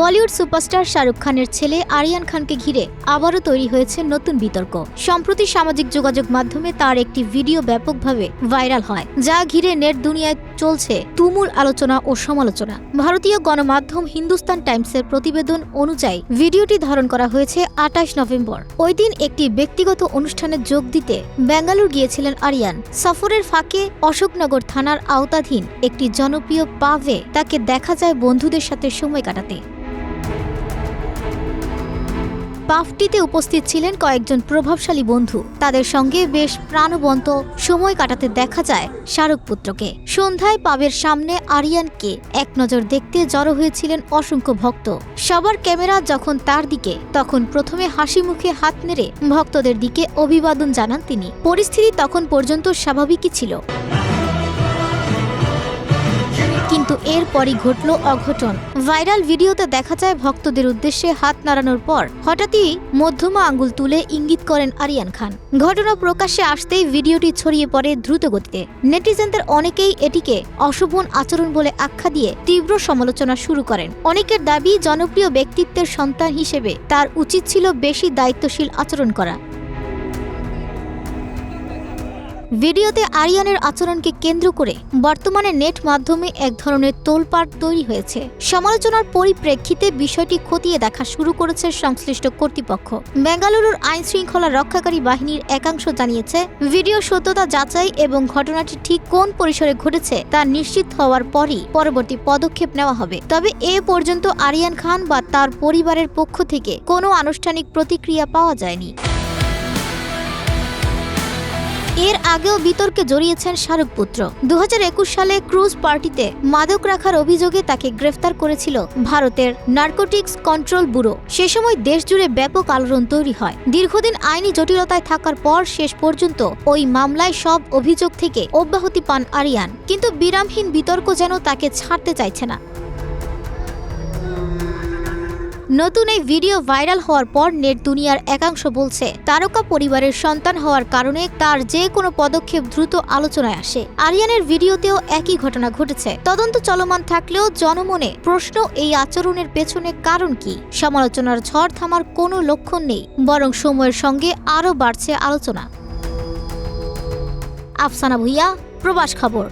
Bollywood superstar Shahrukh খানের ছেলে আরিয়ান খানকে ঘিরে আবারও তৈরি হয়েছে নতুন বিতর্ক। সম্প্রতি সামাজিক যোগাযোগ মাধ্যমে তার একটি ভিডিও ব্যাপকভাবে ভাইরাল হয়, যা ঘিরে নেট দুনিয়ায় চলছে তুমুল আলোচনা ও সমালোচনা। ভারতীয় গণমাধ্যম হিন্দুস্তান টাইমসের প্রতিবেদন অনুযায়ী, ভিডিওটি ধারণ করা হয়েছে আঠাশ নভেম্বর। ওই দিন একটি ব্যক্তিগত অনুষ্ঠানে যোগ দিতে বেঙ্গালুর গিয়েছিলেন আরিয়ান। সফরের ফাঁকে অশোকনগর থানার আওতাধীন একটি জনপ্রিয় পাভে তাকে দেখা যায় বন্ধুদের সাথে সময় কাটাতে। পাফটিতে উপস্থিত ছিলেন কয়েকজন প্রভাবশালী বন্ধু। তাদের সঙ্গে বেশ প্রাণবন্ত সময় কাটাতে দেখা যায় শাহরুখ পুত্রকে। সন্ধ্যায় পাবের সামনে আরিয়ানকে এক নজর দেখতে জড়ো হয়েছিলেন অসংখ্য ভক্ত। সবার ক্যামেরা যখন তার দিকে, তখন প্রথমে হাসি মুখে হাত নেড়ে ভক্তদের দিকে অভিবাদন জানান তিনি। পরিস্থিতি তখন পর্যন্ত স্বাভাবিকই ছিল। এরপরই ঘটল অঘটন। ভাইরাল ভিডিওতে দেখা যায় ভক্তদের উদ্দেশ্যে হাত নাড়ানোর পর হঠাৎই মধ্যমা আঙ্গুল তুলে ইঙ্গিত করেন আরিয়ান খান। ঘটনা প্রকাশ্যে আসতেই ভিডিওটি ছড়িয়ে পড়ে দ্রুত গতিতে নেটিজেনদের অনেকেই এটিকে অশোভন আচরণ বলে আখ্যা দিয়ে তীব্র সমালোচনা শুরু করেন। অনেকের দাবি, জনপ্রিয় ব্যক্তিত্বের সন্তান হিসেবে তার উচিত ছিল বেশি দায়িত্বশীল আচরণ করা। ভিডিওতে আরিয়ানের আচরণকে কেন্দ্র করে বর্তমানে নেট মাধ্যমে এক ধরনের তোলপাড় তৈরি হয়েছে। সমালোচনার পরিপ্রেক্ষিতে বিষয়টি খতিয়ে দেখা শুরু করেছে সংশ্লিষ্ট কর্তৃপক্ষ। বেঙ্গালুরুর আইন শৃঙ্খলা রক্ষাকারী বাহিনীর একাংশ জানিয়েছে, ভিডিও সত্যতা যাচাই এবং ঘটনাটি ঠিক কোন পরিসরে ঘটেছে তা নিশ্চিত হওয়ার পরই পরবর্তী পদক্ষেপ নেওয়া হবে। তবে এ পর্যন্ত আরিয়ান খান বা তার পরিবারের পক্ষ থেকে কোনো আনুষ্ঠানিক প্রতিক্রিয়া পাওয়া যায়নি। এর আগেও বিতর্কে জড়িয়েছেন শাহরুখ পুত্র। দু হাজার একুশ সালে ক্রুজ পার্টিতে মাদক রাখার অভিযোগে তাকে গ্রেফতার করেছিল ভারতের নার্কোটিক্স কন্ট্রোল ব্যুরো। সে সময় দেশজুড়ে ব্যাপক আলোড়ন তৈরি হয়। দীর্ঘদিন আইনি জটিলতায় থাকার পর শেষ পর্যন্ত ওই মামলায় সব অভিযোগ থেকে অব্যাহতি পান আরিয়ান। কিন্তু বিরামহীন বিতর্ক যেন তাকে ছাড়তে চাইছে না। নতুন এই ভিডিও ভাইরাল হওয়ার পর নেট দুনিয়ার একাংশ বলছে, তারকা পরিবারের সন্তান হওয়ার কারণে তার যে কোনো পদক্ষেপ দ্রুত আলোচনায় আসে। আরিয়ানের ভিডিওতেও একই ঘটনা ঘটেছে। তদন্ত চলমান থাকলেও জনমনে প্রশ্ন এই আচরণের পেছনে কারণ কি? সমালোচনার ঝড় থামার কোনো লক্ষণ নেই, বরং সময়ের সঙ্গে আরও বাড়ছে আলোচনা। আফসানা ভুইয়া, প্রবাস খবর।